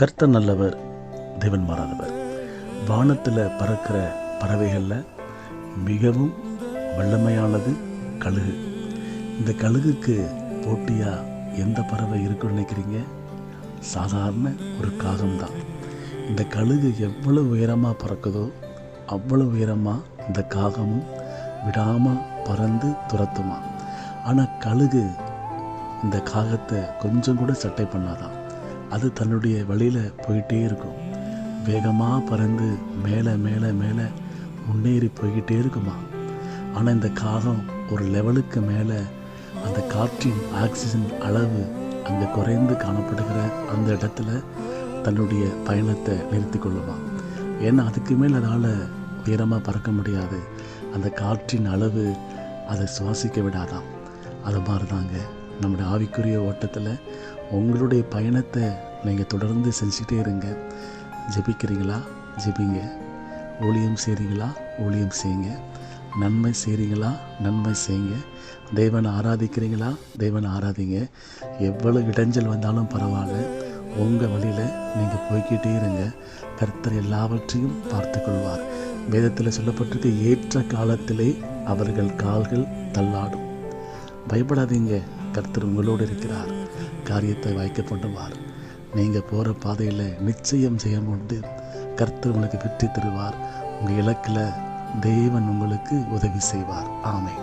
கர்த்த நல்லவர் தேவன் மாறாதவர். வானத்தில் பறக்கிற பறவைகளில் மிகவும் வல்லமையானது கழுகு. இந்த கழுகுக்கு போட்டியாக எந்த பறவை இருக்குன்னு நினைக்கிறீங்க? சாதாரண ஒரு காகம்தான். இந்த கழுகு எவ்வளவு உயரமாக பறக்குதோ அவ்வளவு உயரமாக இந்த காகமும் விடாமல் பறந்து துரத்துமா. ஆனால் கழுகு இந்த காகத்தை கொஞ்சம் கூட சட்டை பண்ணாதான். அது தன்னுடைய வழியில் போயிட்டே இருக்கும். வேகமாக பறந்து மேலே மேலே மேலே முன்னேறி போய்கிட்டே இருக்குமா? ஆனால் இந்த காகம் ஒரு லெவலுக்கு மேலே அந்த காற்றின் ஆக்சிஜன் அளவு அங்கே குறைந்து காணப்படுகிற அந்த இடத்துல தன்னுடைய பயணத்தை நிறுத்தி கொள்ளுமா? ஏன்னா அதுக்கு மேல் அதால் உயரமாக பறக்க முடியாது. அந்த காற்றின் அளவு அதை சுவாசிக்க விடாதாம். அது மாதிரி தாங்க நம்முடைய ஆவிக்குரிய ஓட்டத்தில் உங்களுடைய பயணத்தை நீங்கள் தொடர்ந்து செஞ்சுக்கிட்டே இருங்க. ஜெபிக்கிறீங்களா? ஜெபிங்க. ஊழியம் செய்கிறீங்களா ஊழியம் செய்யுங்க. நன்மை செய்கிறீங்களா நன்மை செய்யுங்க. தேவனை ஆராதிக்கிறீங்களா? தேவனை ஆராதிங்க. எவ்வளவு இடைஞ்சல் வந்தாலும் பரவாயில்ல. உங்கள் வழியில் நீங்கள் போய்க்கிட்டே இருங்க. கர்த்தர் எல்லாவற்றையும் பார்த்து கொள்வார் வேதத்தில் சொல்லப்பட்டிருக்க ஏற்ற காலத்திலே அவர்கள் கால்கள் தள்ளாடும். பயப்படாதீங்க. கர்த்தர் உங்களோடு இருக்கிறார். காரியத்தை வாய்க்க பண்ணுவார் நீங்கள் போகிற பாதையில் நிச்சயம் செய்ய உண்டு. கர்த்தர் உங்களுக்கு வெற்றி தருவார் உங்கள் இலக்கில் தேவன் உங்களுக்கு உதவி செய்வார். ஆமை